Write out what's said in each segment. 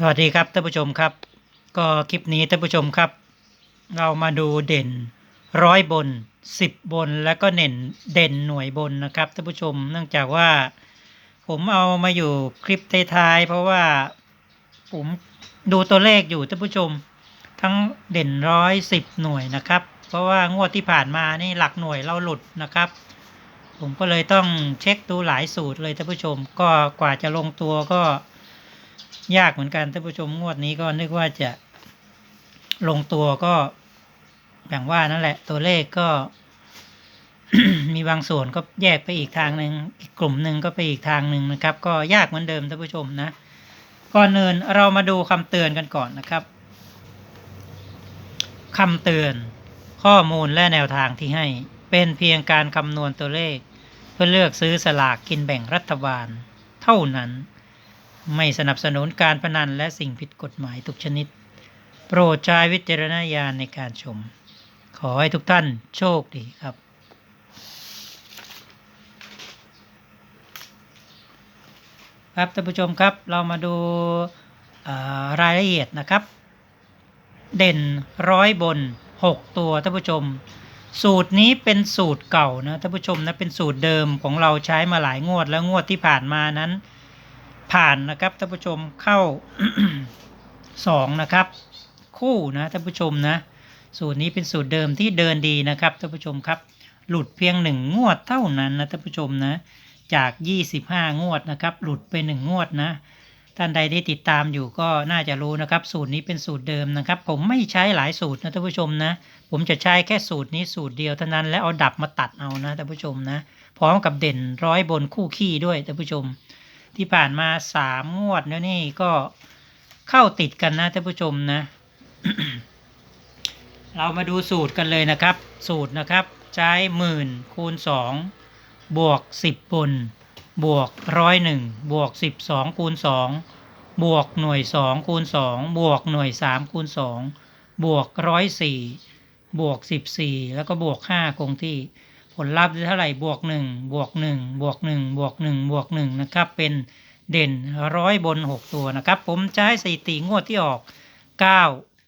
สวัสดีครับท่านผู้ชมครับ ก็คลิปนี้ท่านผู้ชมครับ เรามาดูเด่นร้อยบนสิบบนแล้วก็เน่นเด่นหน่วยบนนะครับท่านผู้ชม เนื่องจากว่า ผมเอามาอยู่คลิปท้ายๆเพราะว่าผมดูตัวเลขอยู่ท่านผู้ชม ทั้งเด่นร้อยสิบหน่วยนะครับ เพราะว่างวดที่ผ่านมานี่หลักหน่วยเราหลุดนะครับ ผมก็เลยต้องเช็คดูหลายสูตรเลยท่านผู้ชม ก็กว่าจะลงตัวก็ ยากเหมือนกันท่านผู้ชมงวดนี้ก็นึกว่าจะลงตัวก็อย่างว่านั่นแหละ ตัวเลขก็ มีบางส่วนก็แยกไปอีกทางหนึ่งอีกกลุ่มหนึ่งก็ไปอีกทางหนึ่งนะครับ ก็ยากเหมือนเดิมท่านผู้ชมนะก่อนอื่นเรามาดูคำเตือนกันก่อนนะครับคำเตือนข้อมูลและแนวทางที่ให้เป็นเพียงการคำนวณตัวเลข เพื่อเลือกซื้อสลากกินแบ่งรัฐบาล เท่านั้น ไม่สนับสนุนการพนันและสิ่งผิดกฎหมายทุกชนิด โปรดใช้วิจารณญาณในการชม ขอให้ทุกท่านโชคดีครับครับท่านผู้ชมครับเรามาดูรายละเอียดนะครับ เด่นร้อยบน 6 ตัวท่านผู้ชม สูตรนี้เป็นสูตรเก่านะท่านผู้ชมนะเป็นสูตรเดิมของเราใช้มาหลายงวดแล้วงวดที่ผ่านมานั้น ผ่านนะครับท่านผู้ชมเข้าสองนะครับ คู่นะท่านผู้ชมนะ สูตรนี้เป็นสูตรเดิมที่เดินดีนะครับท่านผู้ชมครับ หลุดเพียงหนึ่งงวดเท่านั้นนะท่านผู้ชมนะ จาก 25 งวดนะครับ หลุดไปหนึ่งงวดนะท่านใดที่ติดตามอยู่ก็น่าจะรู้นะครับ สูตรนี้เป็นสูตรเดิมนะครับ ผมไม่ใช้หลายสูตรนะท่านผู้ชมนะ ผมจะใช้แค่สูตรนี้สูตรเดียวเท่านั้นแล้วเอาดับมาตัดเอานะท่านผู้ชมนะพร้อมกับเด่นร้อยบนคู่ขี้ด้วยท่านผู้ชม ที่ผ่านมาสามงวดแล้วนี่ก็เข้าติดกันนะท่านผู้ชมนะ เรามาดูสูตรกันเลยนะครับ สูตรนะครับ ใช้หมื่นคูณสองบวกสิบบน บวกร้อยหนึ่งบวกสิบสองคูณสองบวกหน่วยสองคูณสองบวกหน่วยสามคูณสองบวกร้อยสี่บวกสิบสี่แล้วก็บวกห้าคงที่ ผลลัพธ์ได้เท่าไหร่บวกหนึ่งบวกหนึ่งบวกหนึ่งบวกหนึ่งบวกหนึ่งนะครับเป็นเด่นร้อยบนหกตัวนะครับ ผมจะให้สถิติงวดที่ออกเก้า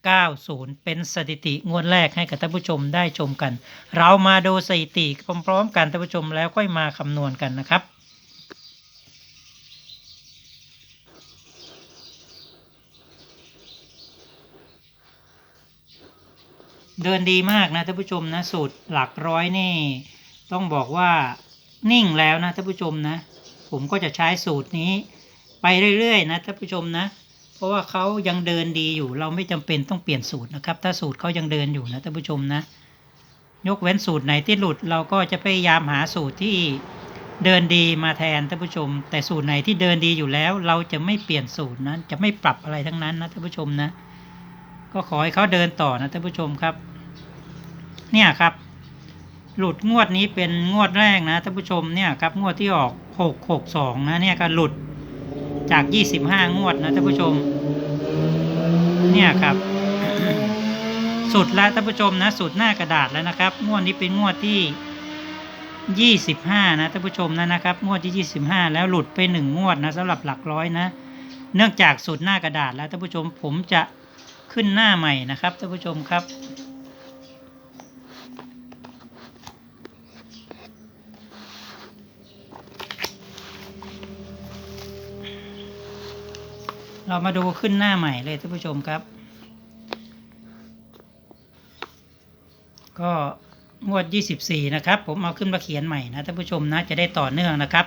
เก้าศูนย์เป็นสถิติงวดแรกให้กับท่านผู้ชมได้ชมกัน เรามาดูสถิติพร้อมๆกันท่านผู้ชมแล้วค่อยมาคำนวณกันนะครับเดินดีมากนะท่านผู้ชมนะสูตรหลักร้อยนี่ ต้องบอกว่านิ่งแล้วนะท่านผู้ชมนะ ผมก็จะใช้สูตรนี้ ไปเรื่อยๆนะท่านผู้ชมนะ เพราะว่าเขายังเดินดีอยู่ เราไม่จำเป็นต้องเปลี่ยนสูตรนะครับ ถ้าสูตรเขายังเดินอยู่นะท่านผู้ชมนะ ยกเว้นสูตรไหนที่หลุด เราก็จะพยายามหาสูตรที่เดินดีมาแทนท่านผู้ชม แต่สูตรไหนที่เดินดีอยู่แล้ว เราจะไม่เปลี่ยนสูตรนั้นจะไม่ปรับอะไรทั้งนั้นนะท่านผู้ชมนะ ก็ขอให้เขาเดินต่อนะท่านผู้ชมครับ เนี่ยครับ หลุดงวดนี้เป็นงวดแรกนะท่านผู้ชมเนี่ยครับงวดที่ออกหกหกสองนะเนี่ยก็หลุดจากยี่สิบห้างวดนะท่านผู้ชม เนี่ยครับ สุดแล้วท่านผู้ชมนะสุดหน้ากระดาษแล้วนะครับ งวดนี้เป็นงวดที่ยี่สิบห้านะท่านผู้ชมนะนะครับ งวดที่ยี่สิบห้าแล้วหลุดไปหนึ่งงวดนะสำหรับหลักร้อยนะ เนื่องจากสุดหน้ากระดาษแล้วท่านผู้ชมผมจะขึ้นหน้าใหม่นะครับท่านผู้ชมครับ เรามาดูขึ้นหน้าใหม่เลยท่านผู้ชมครับ ก็งวด 24 นะครับ ผมเอาขึ้นมาเขียนใหม่นะท่านผู้ชมนะจะได้ต่อเนื่องนะครับ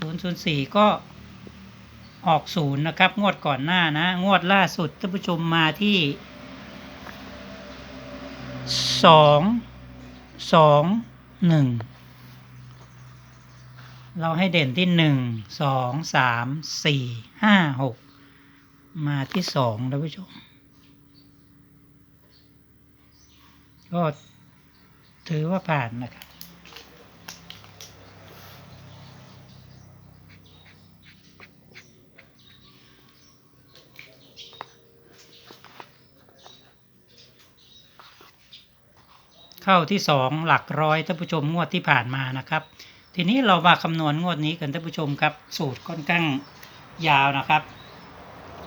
004 ก็ออกศูนย์นะครับ งวดก่อนหน้านะ งวดล่าสุดท่านผู้ชมมาที่ 2 2 1เราให้เด่นที่หนึ่งสองสามสี่ห้าหก มาที่สองท่านผู้ชม ก็ถือว่าผ่านนะครับ เข้าที่สองหลักร้อยท่านผู้ชมงวดที่ผ่านมานะครับทีนี้เรามาคำนวณงวดนี้กันท่านผู้ชมครับ สูตรค่อนข้างยาวนะครับ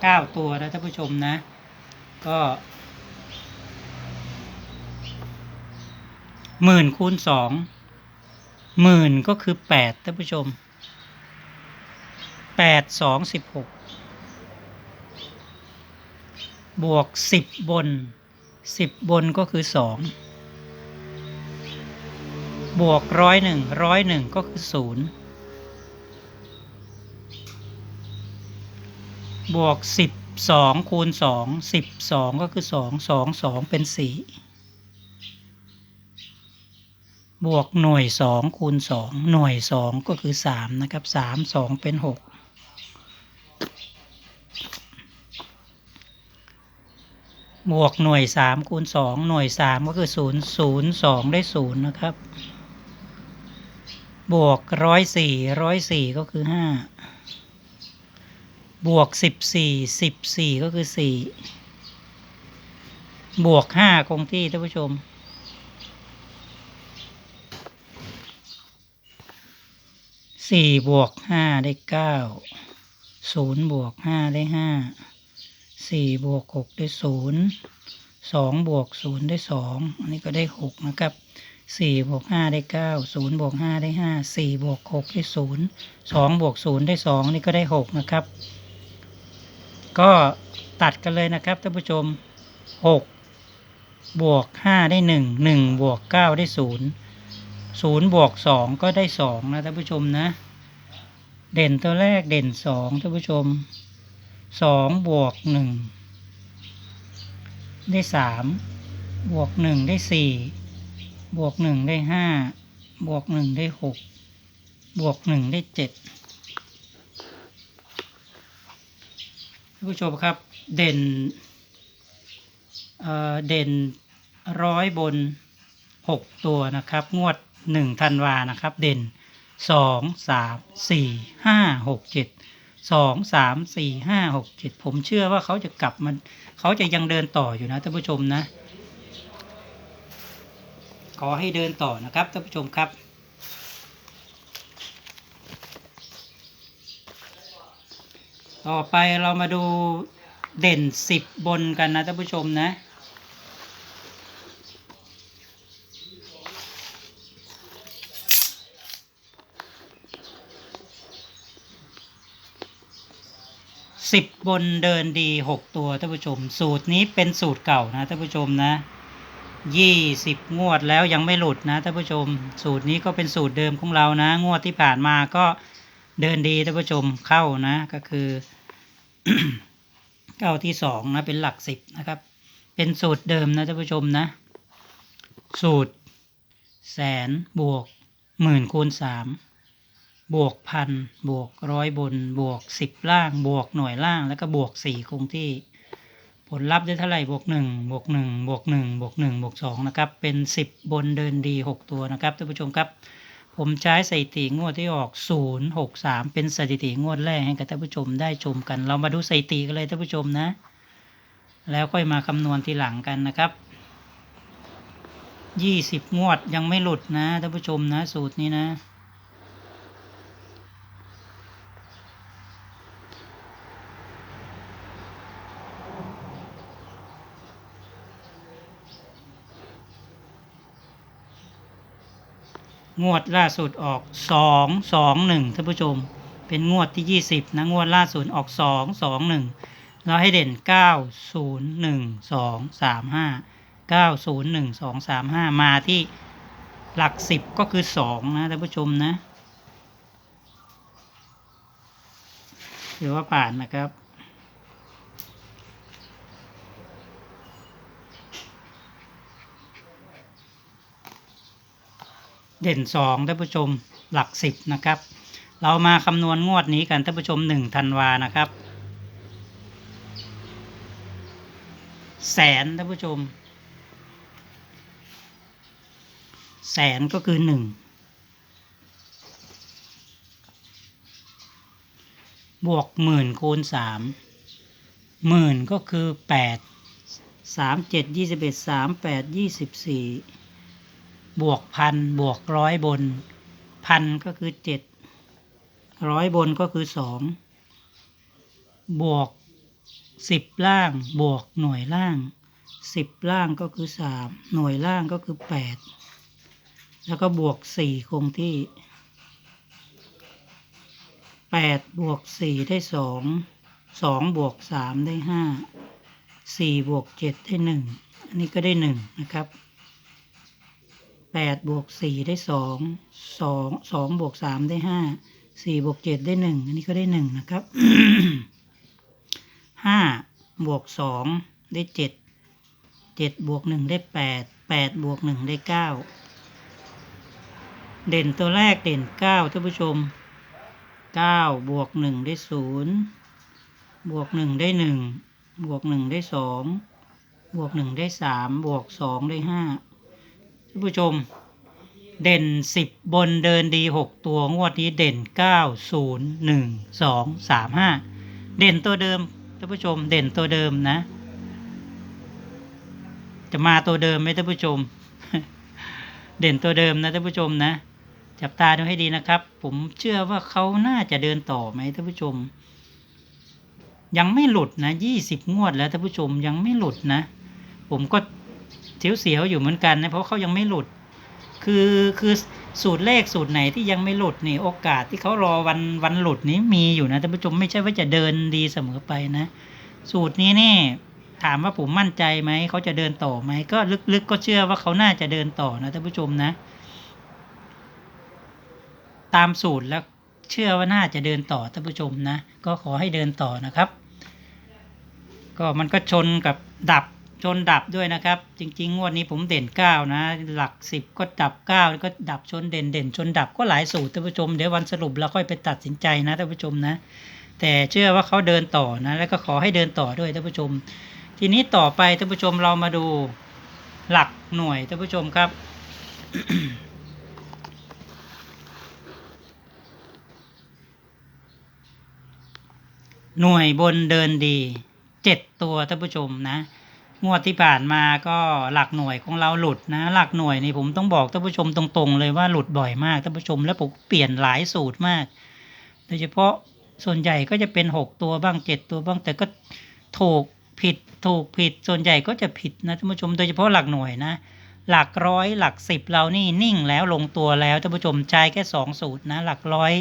เก้าตัวนะท่านผู้ชมนะ ก็หมื่นคูณสองหมื่นก็คือแปดท่านผู้ชมแปดสองสิบหกบวกสิบบนสิบบนก็คือสองบวกร้อยหนึ่งร้อยหนึ่งก็คือศูนย์ บวกสิบสองคูณสองสิบสองก็คือสองสองสองเป็นสี่บวกหน่วยสองคูณสองหน่วยสองก็คือสามนะครับสามสองเป็นหกบวกหน่วยสามคูณสองหน่วยสามก็คือศูนย์ศูนย์สองได้ศูนย์นะครับ บวกร้อยสี่ร้อยสี่ก็คือห้า บวกสิบสี่สิบสี่ก็คือสี่บวกห้าคงที่ท่านผู้ชม สี่บวกห้าได้เก้าศูนย์บวกห้าได้ห้าสี่บวกหกได้ศูนย์สองบวกศูนย์ได้สองอันนี้ก็ได้หกนะครับสี่บวกห้าได้เก้าศูนย์บวกห้าได้ห้าสี่บวกหกได้ศูนย์สองบวกศูนย์ได้สองนี่ก็ได้หกนะครับ ก็ตัดกันเลยนะครับท่านผู้ชม 6 บวก 5 ได้ 1 1 บวก 9 ได้ 0 0 บวก 2 ก็ได้ 2 นะท่านผู้ชมนะ เด่นตัวแรกเด่น 2ท่านผู้ชม 2 บวก 1 ได้ 3 บวก 1 ได้ 4 บวก 1 ได้ 5 บวก 1 ได้ 6 บวก 1 ได้ 7านผู้ชมครับเด่นเอ่อเด่นร้อยบนหกตัวนะครับ งวดหนึ่งธันวานะครับ เด่นสองสามสี่ห้าหกเจ็ดสองสามสี่ห้าหกเจ็ดผมเชื่อว่าเขาจะกลับมันเขาจะยังเดินต่ออยู่นะท่านผู้ชมนะ ขอให้เดินต่อนะครับท่านผู้ชมครับ ต่อไปเรามาดูเด่นสิบบนกันนะท่านผู้ชมนะ สิบบนเดินดีหกตัวท่านผู้ชม สูตรนี้เป็นสูตรเก่านะท่านผู้ชมนะยี่สิบงวดแล้วยังไม่หลุดนะท่านผู้ชม สูตรนี้ก็เป็นสูตรเดิมของเรานะ งวดที่ผ่านมาก็ เดินดีท่านผู้ชมเข้านะก็คือเข้าที่สองนะเป็นหลักสิบนะครับ เป็นสูตรเดิมนะท่านผู้ชมนะ สูตร แสนบวกหมื่นคูณสามบวกพันบวกร้อยบน บวกสิบล่าง บวกหน่วยล่าง แล้วก็บวกสี่คงที่ ผลลัพธ์ได้เท่าไหร่บวกหนึ่งบวกหนึ่งบวกหนึ่งบวกหนึ่งบวกสองนะครับ เป็นสิบบนเดินดีหกตัวนะครับท่านผู้ชมครับ ผมใช้สถิติงวดที่ออกศูนย์หกสามเป็นสถิติงวดแรกให้กับท่านผู้ชมได้ชมกัน เรามาดูสถิติกันเลยท่านผู้ชมนะ แล้วค่อยมาคำนวณทีหลังกันนะครับยี่สิบงวดยังไม่หลุดนะท่านผู้ชมนะสูตรนี้นะ งวดล่าสุดออกสองสองหนึ่งท่านผู้ชม เป็นงวดที่ยี่สิบนะงวดล่าสุดออกสองสองหนึ่งเราให้เด่นเก้าศูนย์หนึ่งสองสามห้าเก้าศูนย์หนึ่งสองสามห้ามาที่หลักสิบก็คือสองนะท่านผู้ชมนะถือว่าผ่านนะครับ เด่นสองท่านผู้ชมหลักสิบนะครับ เรามาคำนวณงวดนี้กันท่านผู้ชมหนึ่งธันวานะครับ แสนท่านผู้ชม แสนก็คือหนึ่งบวกหมื่นคูณสามหมื่นก็คือแปดสามเจ็ดยี่สิ บวกพันบวกร้อยบน พันก็คือเจ็ดร้อยบนก็คือสองบวกสิบล่างบวกหน่วยล่างสิบล่างก็คือสามหน่วยล่างก็คือแปดแล้วก็บวกสี่คงที่แปดบวกสี่ได้สองสองบวกสามได้ห้าสี่บวกเจ็ดได้หนึ่งอันนี้ก็ได้หนึ่งนะครับ แปดบวกสี่ได้สองสองสองบวกสามได้ห้าสี่บวกเจ็ดได้หนึ่งอันนี้ก็ได้หนึ่งนะครับห้าบวกสองได้เจ็ดเจ็ดบวกหนึ่งได้แปดแปดบวกหนึ่งได้เก้าเด่นตัวแรกเด่นเก้าท่านผู้ชมเก้าบวกหนึ่งได้ศูนย์บวกหนึ่งได้หนึ่งบวกหนึ่งได้สองบวกหนึ่งได้สามบวกสองได้ห้า ท่านผู้ชม เด่นสิบบนเดินดีหกตัวงวดนี้เด่นเก้าศูนย์หนึ่งสองสามห้าเด่นตัวเดิมท่านผู้ชมเด่นตัวเดิมนะ จะมาตัวเดิมไหมท่านผู้ชม เด่นตัวเดิมนะท่านผู้ชมนะ จับตาดูให้ดีนะครับ ผมเชื่อว่าเขาน่าจะเดินต่อไหมท่านผู้ชม ยังไม่หลุดนะยี่สิบงวดแล้วท่านผู้ชมยังไม่หลุดนะ ผมก็ เสียวๆอยู่เหมือนกันนะเพราะเขายังไม่หลุด คือคือสูตรเลขสูตรไหนที่ยังไม่หลุดนี่โอกาสที่เขารอวันวันหลุดนี้มีอยู่นะท่านผู้ชมไม่ใช่ว่าจะเดินดีเสมอไปนะ สูตรนี้นี่ถามว่าผมมั่นใจไหมเขาจะเดินต่อไหมก็ลึกๆก็เชื่อว่าเขาน่าจะเดินต่อนะท่านผู้ชมนะ ตามสูตรแล้วเชื่อว่าน่าจะเดินต่อท่านผู้ชมนะ ก็ขอให้เดินต่อนะครับ ก็มันก็ชนกับดับ ชนดับด้วยนะครับ จริง ๆ งวดนี้ผมเด่นเก้านะ หลักสิบก็ดับเก้าก็ดับชนเด่นเด่นชนดับก็หลายสูตรท่านผู้ชมเดี๋ยววันสรุปเราค่อยไปตัดสินใจนะท่านผู้ชมนะ แต่เชื่อว่าเขาเดินต่อนะ แล้วก็ขอให้เดินต่อด้วยท่านผู้ชม ทีนี้ต่อไปท่านผู้ชมเรามาดูหลักหน่วยท่านผู้ชมครับหน่วยบนเดินดีเจ็ดตัวท่านผู้ชมนะ งวดที่ผ่านมาก็หลักหน่วยของเราหลุดนะ หลักหน่วยนี่ผมต้องบอกท่านผู้ชมตรงๆ เลยว่าหลุดบ่อยมากท่านผู้ชม และผมเปลี่ยนหลายสูตรมาก โดยเฉพาะส่วนใหญ่ก็จะเป็นหกตัวบ้างเจ็ดตัวบ้างแต่ก็ถูกผิดถูกผิดส่วนใหญ่ก็จะผิดนะท่านผู้ชม โดยเฉพาะหลักหน่วยนะ หลักร้อยหลักสิบเรานี่นิ่งแล้วลงตัวแล้วท่านผู้ชมใช้แค่สองสูตรนะ หลักร้อย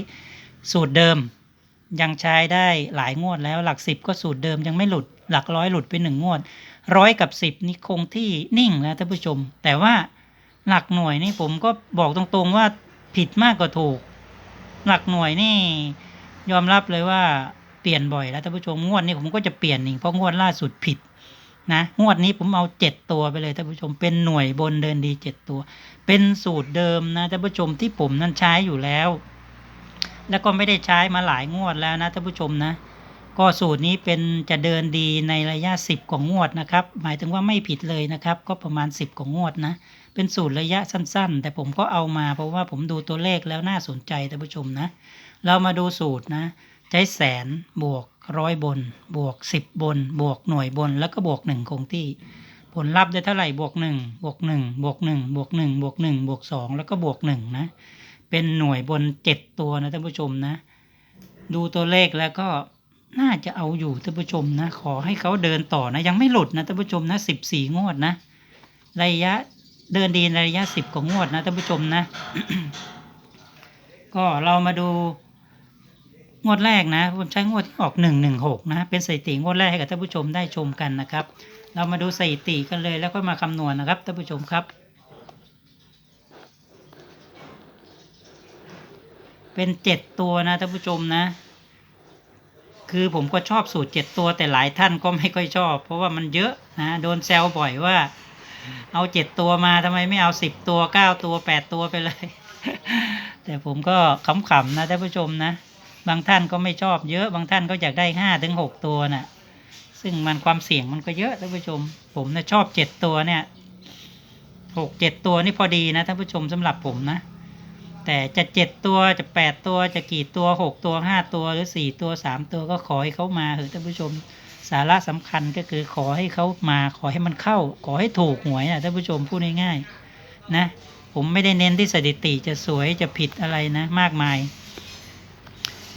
สูตรเดิม ยังใช้ได้หลายงวดแล้วหลักสิบก็สูตรเดิมยังไม่หลุด หลักร้อยหลุดไปหนึ่งงวด ร้อยกับสิบนี่คงที่นิ่งนะท่านผู้ชม แต่ว่าหลักหน่วยนี่ผมก็บอกตรงๆว่าผิดมากกว่าถูก หลักหน่วยนี่ยอมรับเลยว่าเปลี่ยนบ่อยแล้วท่านผู้ชมงวดนี้ผมก็จะเปลี่ยนอีกเพราะงวดล่าสุดผิดนะงวดนี้ผมเอาเจ็ดตัวไปเลยท่านผู้ชมเป็นหน่วยบนเดินดีเจ็ดตัว เป็นสูตรเดิมนะท่านผู้ชมที่ผมนั้นใช้อยู่แล้ว แล้วก็ไม่ได้ใช้มาหลายงวดแล้วนะท่านผู้ชมนะ ก็สูตรนี้เป็นจะเดินดีในระยะ 10 กว่างวดนะครับ หมายถึงว่าไม่ผิดเลยนะครับ ก็ประมาณ 10 กว่างวดนะ เป็นสูตรระยะสั้นๆ แต่ผมก็เอามาเพราะว่าผมดูตัวเลขแล้วน่าสนใจท่านผู้ชมนะ เรามาดูสูตรนะ ใช้แสนบวกร้อยบน บวก 10 บน บวกหน่วยบน แล้วก็บวก 1 คงที่ ผลลัพธ์ได้เท่าไหร่บวก 1 บวก 1 บวก 1 บวก 1 บวก 1 บวก 2 แล้วก็บวก 1 นะ เป็นหน่วยบน 7 ตัวนะท่านผู้ชมนะ ดูตัวเลขแล้วก็ น่าจะเอาอยู่ท่านผู้ชมนะ ขอให้เขาเดินต่อนะ ยังไม่หลุดนะท่านผู้ชมนะสิบสี่งวดนะ ระยะเดินดีในระยะสิบกว่างวดนะท่านผู้ชมนะ ก็เรามาดูงวดแรกนะผมใช้งวดที่ออกหนึ่งหนึ่งหกนะ เป็นสถิติงวดแรกให้กับท่านผู้ชมได้ชมกันนะครับ เรามาดูสถิติกันเลยแล้วก็มาคำนวณนะครับท่านผู้ชมครับ เป็นเจ็ดตัวนะท่านผู้ชมนะ คือผมก็ชอบสูตรเจ็ดตัวแต่หลายท่านก็ไม่ค่อยชอบ เพราะว่ามันเยอะนะโดนแซวบ่อยว่า เอาเจ็ดตัวมาทำไมไม่เอาสิบตัวเก้าตัวแปดตัวไปเลย แต่ผมก็ขำๆนะท่านผู้ชมนะ บางท่านก็ไม่ชอบเยอะบางท่านก็อยากได้ห้าถึงหกตัวน่ะ ซึ่งมันความเสี่ยงมันก็เยอะท่านผู้ชม ผมนะชอบเจ็ดตัวเนี่ยหกเจ็ดตัวนี่พอดีนะท่านผู้ชมสำหรับผมนะ แต่จะเจ็ดตัวจะแปดตัวจะกี่ตัวหกตัวห้าตัวหรือสี่ตัวสามตัวก็ขอให้เขามาเถอะท่านผู้ชมสาระสำคัญก็คือขอให้เขามาขอให้มันเข้า ขอให้ถูกหวยนะท่านผู้ชมพูดง่ายๆนะผมไม่ได้เน้นที่สถิติจะสวยจะผิดอะไรนะมากมาย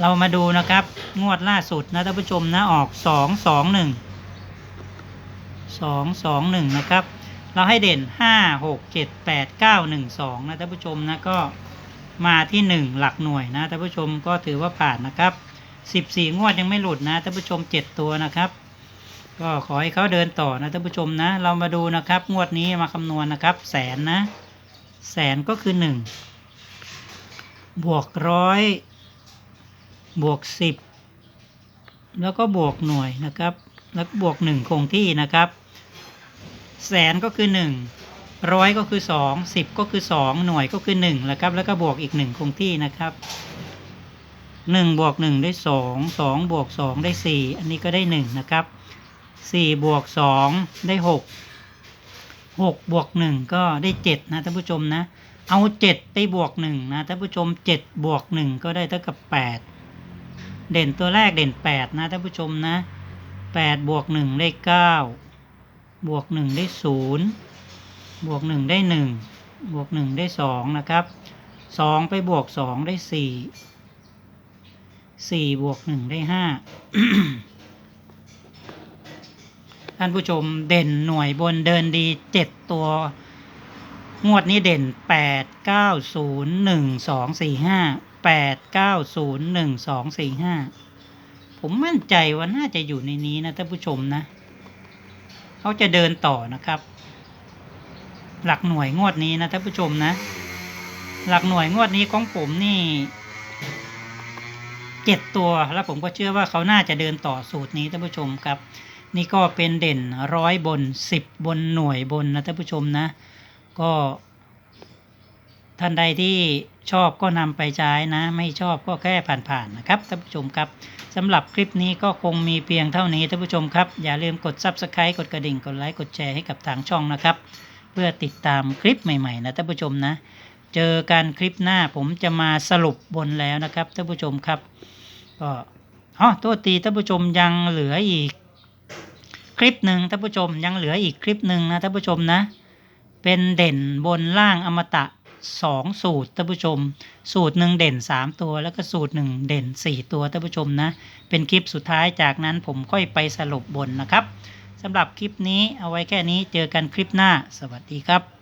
เรามาดูนะครับ งวดล่าสุดนะท่านผู้ชมนะออกสองสองหนึ่งสองสองหนึ่งนะครับ เราให้เด่นห้าหกเจ็ดแปดเก้าหนึ่งสองนะท่านผู้ชมนะก็ มาที่หนึ่งหลักหน่วยนะท่านผู้ชมก็ถือว่าผ่านนะครับสิบสี่งวดยังไม่หลุดนะท่านผู้ชมเจ็ดตัวนะครับ ก็ขอให้เขาเดินต่อนะท่านผู้ชมนะ เรามาดูนะครับ งวดนี้มาคำนวณนะครับ แสนนะ แสนก็คือหนึ่งบวกร้อยบวกสิบแล้วก็บวกหน่วยนะครับ แล้วก็บวกหนึ่งคงที่นะครับ แสนก็คือหนึ่ง ร้อยก็คือสองสิบก็คือสองหน่วยก็คือหนึ่งแล้วครับ แล้วก็บวกอีกหนึ่งคงที่นะครับหนึ่งบวกหนึ่งได้สองสองบวกสองได้สี่อันนี้ก็ได้หนึ่งนะครับสี่บวกสองได้หกหกบวกหนึ่งก็ได้เจ็ดนะท่านผู้ชมนะ เอาเจ็ดไปบวกหนึ่งนะท่านผู้ชมเจ็ดบวกหนึ่งก็ได้เท่ากับแปดเด่นตัวแรกเด่นแปดนะท่านผู้ชมนะแปดบวกหนึ่งได้เก้าบวกหนึ่งได้ศูนย์ บวกหนึ่งได้หนึ่งบวกหนึ่งได้สองนะครับสองไปบวกสองได้สี่สี่บวกหนึ่งได้ห้าท่านผู้ชมเด่นหน่วยบนเดินดีเจ็ดตัว งวดนี้เด่นแปดเก้าศูนย์หนึ่งสองสี่ห้าแปดเก้าศูนย์หนึ่งสองสี่ห้าผมมั่นใจว่าน่าจะอยู่ในนี้นะท่านผู้ชมนะ เขาจะเดินต่อนะครับ หลักหน่วยงวดนี้นะท่านผู้ชมนะ หลักหน่วยงวดนี้ของผมนี่เจ็ดตัวแล้วผมก็เชื่อว่าเขาน่าจะเดินต่อสูตรนี้ท่านผู้ชมครับ นี่ก็เป็นเด่นร้อยบนสิบบนหน่วยบนนะท่านผู้ชมนะ ก็ท่านใดที่ชอบก็นำไปใช้นะ ไม่ชอบก็แค่ผ่านๆนะครับท่านผู้ชมครับสำหรับคลิปนี้ก็คงมีเพียงเท่านี้ท่านผู้ชมครับ อย่าลืมกด Subscribe กดกระดิ่งกดไลค์กดแชร์ให้กับทางช่องนะครับ เพื่อติดตามคลิปใหม่ ๆ นะท่านผู้ชมนะ เจอกันคลิปหน้าผมจะมาสรุปบนแล้วนะครับท่านผู้ชมครับก็อ๋อตัวตีท่านผู้ชมยังเหลืออีก คลิปหนึ่งท่านผู้ชมยังเหลืออีกคลิปหนึ่งนะท่านผู้ชมนะ เป็นเด่นบนล่างอมตะสองสูตรท่านผู้ชม สูตรหนึ่งเด่นสามตัว แล้วก็สูตรหนึ่งเด่นสี่ตัวท่านผู้ชมนะ เป็นคลิปสุดท้ายจากนั้นผมค่อยไปสรุปบนนะครับ สำหรับคลิปนี้เอาไว้แค่นี้เจอกันคลิปหน้า สวัสดีครับ